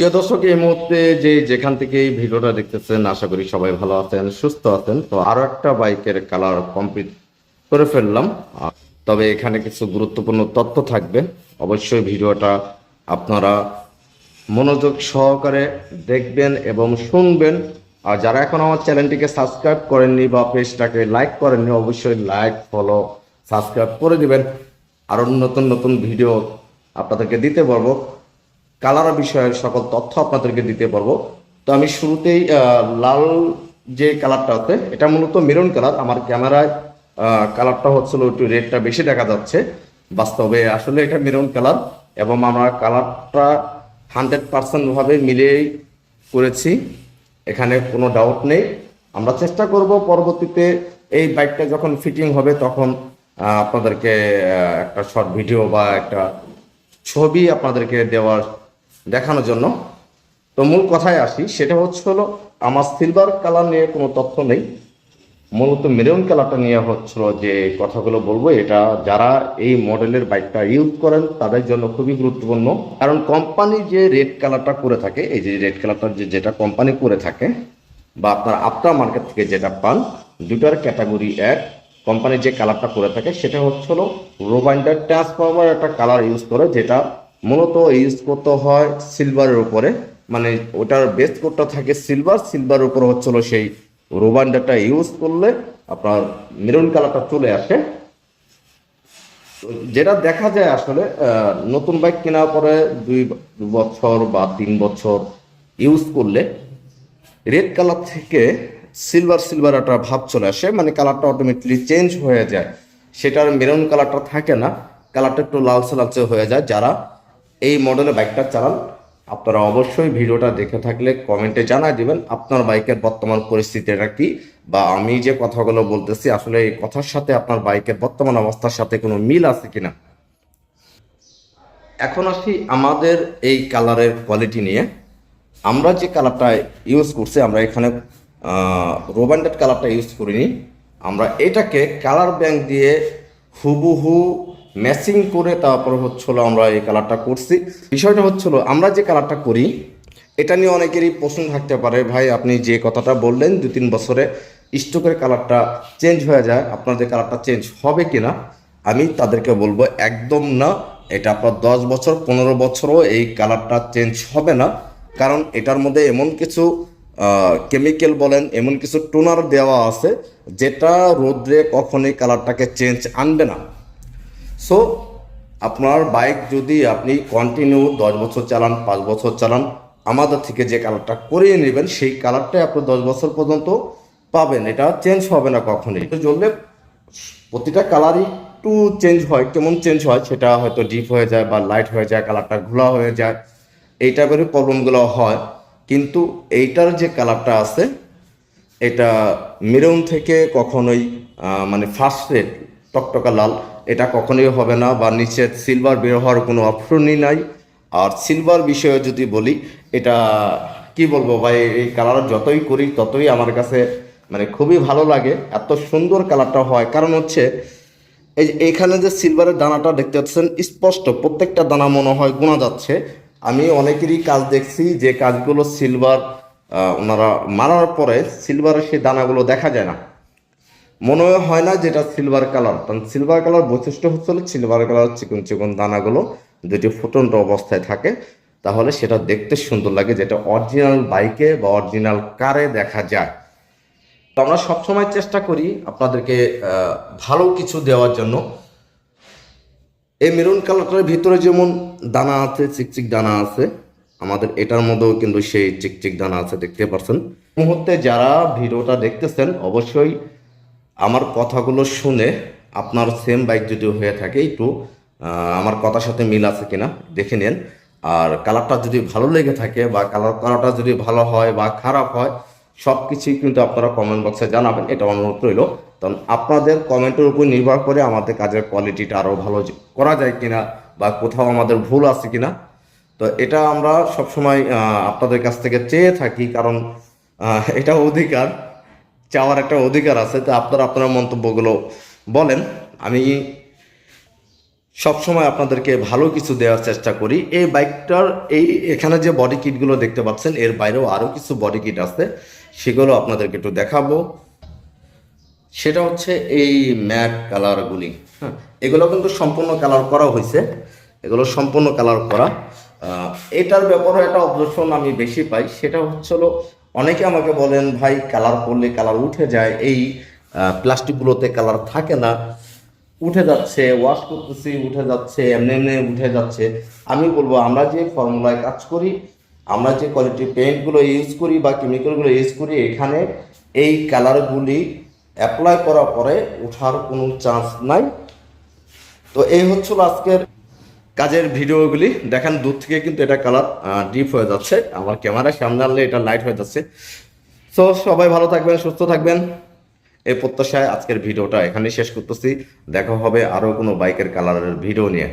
প্রিয় দর্শক, এই মুহূর্তে যে যেখান থেকে এই ভিডিওটা দেখতেছেন, আশা করি সবাই ভালো আছেন, সুস্থ আছেন। তো আরও একটা বাইকের কালার কমপ্লিট করে ফেললাম। তবে এখানে কিছু গুরুত্বপূর্ণ তথ্য থাকবে। অবশ্যই ভিডিওটা আপনারা মনোযোগ সহকারে দেখবেন এবং শুনবেন। আর যারা এখন আমার চ্যানেলটিকে সাবস্ক্রাইব করেননি বা পেজটাকে লাইক করেননি, অবশ্যই লাইক ফলো সাবস্ক্রাইব করে দিবেন। আরও নতুন নতুন ভিডিও আপনাদেরকে দিতে পারব কালার বিষয়ের সকল তথ্য আপনাদেরকে দিতে পারব। তো আমি শুরুতেই লাল যে কালারটা আছে, এটা মূলত মেরুন কালার। আমার ক্যামেরায় কালারটা হচ্ছিল একটু রেডটা বেশি দেখা যাচ্ছে। বাস্তবে আসলে এটা মেরুন কালার এবং আমরা কালারটা হান্ড্রেড পার্সেন্ট ভাবে মিলেই করেছি। এখানে কোনো ডাউট নেই। আমরা চেষ্টা করব পরবর্তীতে এই বাইকটা যখন ফিটিং হবে তখন আপনাদেরকে একটা শর্ট ভিডিও বা একটা ছবি আপনাদেরকে দেওয়ার দেখানোর জন্য। তো মূল কথায় আসি, সেটা হচ্ছে হলো, আমার সিলভার কালার নিয়ে কোনো তথ্য নেই। মূলত মেরুন কালারটা নিয়ে হচ্ছিল যে কথাগুলো বলব, এটা যারা এই মডেলের বাইকটা ইউজ করেন, তাদের জন্য খুবই গুরুত্বপূর্ণ। কারণ কোম্পানি যে রেড কালারটা করে থাকে, এই যে রেড কালারটা যে যেটা কোম্পানি করে থাকে, বা আপনার আফটার মার্কেট থেকে যেটা পান দুটার ক্যাটাগরি এক। কোম্পানি যে কালারটা করে থাকে, সেটা হচ্ছিল রোবাইন্ডার ট্রান্সফর্মার একটা কালার ইউজ করে, যেটা মূলত ইউজ করতে হয় সিলভারের উপরে। মানে ওটার বেস কোডটা থাকে সিলভার সিলভার উপর হচ্ছিল সেই রোবান্ডারটা ইউজ করলে আপনার মেরুন কালারটা চলে আসে। যেটা দেখা যায় আসলে নতুন বাইক কেনার পরে দুই বছর বা তিন বছর ইউজ করলে রেড কালার থেকে সিলভার সিলভার একটা ভাব চলে আসে। মানে কালারটা অটোমেটিকলি চেঞ্জ হয়ে যায়। সেটার মেরুন কালারটা থাকে না। কালারটা একটু লালচে লালচে হয়ে যায়। যারা এই মডেলের বাইকটা চালান। আপনারা অবশ্যই ভিডিওটা দেখে থাকলে কমেন্টে জানাই দিবেন, আপনার বাইকের বর্তমান পরিস্থিতিটা কি? বা আমি যে কথাগুলো বলতেছি, আসলে এই কথার সাথে আপনার বাইকের বর্তমান অবস্থার সাথে কোনো মিল আছে কিনা? এখন আসি আমাদের এই কালারের কোয়ালিটি নিয়ে। আমরা যে কালারটা ইউজ করছি, আমরা এখানে রোবান্ডেড কালারটা ইউজ করিনি। আমরা এটাকে কালার ব্যাংক দিয়ে হুবহু ম্যাচিং করে তারপর হচ্ছিল আমরা এই কালারটা করছি। বিষয়টা হচ্ছিল, আমরা যে কালারটা করি, এটা নিয়ে অনেকেরই প্রশ্ন থাকতে পারে, ভাই, আপনি যে কথাটা বললেন দু তিন বছরে স্টকের কালারটা চেঞ্জ হয়ে যায়, আপনার যে কালারটা চেঞ্জ হবে কিনা, আমি তাদেরকে বলব, একদম না। এটা আপনার দশ বছর, পনেরো বছরও এই কালারটা চেঞ্জ হবে না। কারণ এটার মধ্যে এমন কিছু কেমিক্যাল বলেন, এমন কিছু টোনার দেওয়া আছে, যেটা রোদ্রে কখনোই কালারটাকে চেঞ্জ আনবে না। সো আপনার বাইক যদি আপনি কন্টিনিউ দশ বছর চালান, পাঁচ বছর চালান, আমাদের থেকে যে কালারটা করিয়ে নেবেন, সেই কালারটাই আপনি দশ বছর পর্যন্ত পাবেন। এটা চেঞ্জ হবে না কখনোই। জ্বললে প্রতিটা কালারই একটু চেঞ্জ হয়, কেমন চেঞ্জ হয়, সেটা হয়তো ডিপ হয়ে যায় বা লাইট হয়ে যায় কালারটা ঘোলা হয়ে যায়, এই টাইপের প্রবলেমগুলো হয়। কিন্তু এইটার যে কালারটা আছে, এটা মেরুন থেকে কখনোই মানে ফার্স্ট রেড টকটকা লাল। এটা কখনোই হবে না বা নিচে সিলভার বের হওয়ার কোনো অপশনই নাই। আর সিলভার বিষয়ে যদি বলি, এটা কি বলব ভাই, এই কালার যতই করি, ততই আমার কাছে মানে খুবই ভালো লাগে। এত সুন্দর কালারটা হয়। কারণ হচ্ছে, এই যে এইখানে যে সিলভারের দানাটা দেখতে পাচ্ছেন, স্পষ্ট প্রত্যেকটা দানা মনে হয় গোনা যাচ্ছে। আমি অনেকেরই কাজ দেখছি যে কাজগুলো সিলভার ওনারা মারার পরে সিলভারের সেই দানাগুলো দেখা যায় না। মনে হয় না যেটা সিলভার কালার কারণ সিলভার কালার বৈশিষ্ট্য হচ্ছে সিলভার কালার চিকন চিকন দানাগুলো যদি ফুটন্ত অবস্থায় থাকে, তাহলে সেটা দেখতে সুন্দর লাগে যেটা অরিজিনাল বাইকে বা অরিজিনাল কারে দেখা যায়। তো আমরা সবসময় চেষ্টা করি আপনাদেরকে ভালো কিছু দেওয়ার জন্য। এই মেরুন কালারটার ভিতরে যেমন দানা আছে, চিকচিক দানা আছে, আমাদের এটার মধ্যেও কিন্তু সেই চিকচিক দানা আছে, দেখতে পাচ্ছেন। এই মুহূর্তে যারা ভিডিওটা দেখতেছেন, অবশ্যই আমার কথাগুলো শুনে আপনার সেম বাইক যদি হয়ে থাকে, একটু আমার কথার সাথে মিল আছে কিনা, দেখে নেন। আর কালারটা যদি ভালো লেগে থাকে বা কালার কালারটা যদি ভালো হয় বা খারাপ হয় সব কিছুই কিন্তু আপনারা কমেন্ট বক্সে জানাবেন। এটা অনুরোধ রইল। কারণ আপনাদের কমেন্টের উপর নির্ভর করে আমাদের কাজের কোয়ালিটিটা আরও ভালো করা যায় কিনা বা কোথাও আমাদের ভুল আছে কিনা। তো এটা আমরা সবসময় আপনাদের কাছ থেকে চেয়ে থাকি। কারণ এটা অধিকার। চাওয়ার একটা অধিকার আছে, তো আপনারা আপনার মন্তব্যগুলো বলেন। আমি সবসময় আপনাদেরকে ভালো কিছু দেওয়ার চেষ্টা করি। এই বাইকটার, এই এখানে যে বডি কিটগুলো দেখতে পাচ্ছেন, এর বাইরেও আরও কিছু বডি কিট আছে, সেগুলো আপনাদেরকে একটু দেখাবো। সেটা হচ্ছে এই ম্যাট কালারগুলি হ্যাঁ এগুলো কিন্তু সম্পূর্ণ কালার করা হয়েছে। এগুলো সম্পূর্ণ কালার করা। এটার ব্যাপারে একটা অবজেকশন আমি বেশি পাই, সেটা হচ্ছে হলো অনেকে আমাকে বলেন, ভাই কালার করলে কালার উঠে যায়। এই প্লাস্টিকগুলোতে কালার থাকে না। উঠে যাচ্ছে ওয়াশ করতেছি, উঠে যাচ্ছে, এমনি এমনি উঠে যাচ্ছে। আমি বলব, আমরা যে ফর্মুলায় কাজ করি, আমরা যে কোয়ালিটি পেন্টগুলো ইউজ করি বা কেমিক্যালগুলো ইউজ করি, এখানে এই কালারগুলি অ্যাপ্লাই করার পরে ওঠার কোনো চান্স নাই। তো এই হচ্ছিল আজকের কাজের ভিডিওগুলি দেখেন, দূর থেকে কিন্তু এটা কালার ডিপ হয়ে যাচ্ছে। আমার ক্যামেরার সামনে আনলে এটা লাইট হয়ে যাচ্ছে। সো সবাই ভালো থাকবেন, সুস্থ থাকবেন। এই প্রত্যাশায় আজকের ভিডিওটা এখানেই শেষ করতেছি। দেখা হবে আরও কোনো বাইকের কালারের ভিডিও নিয়ে।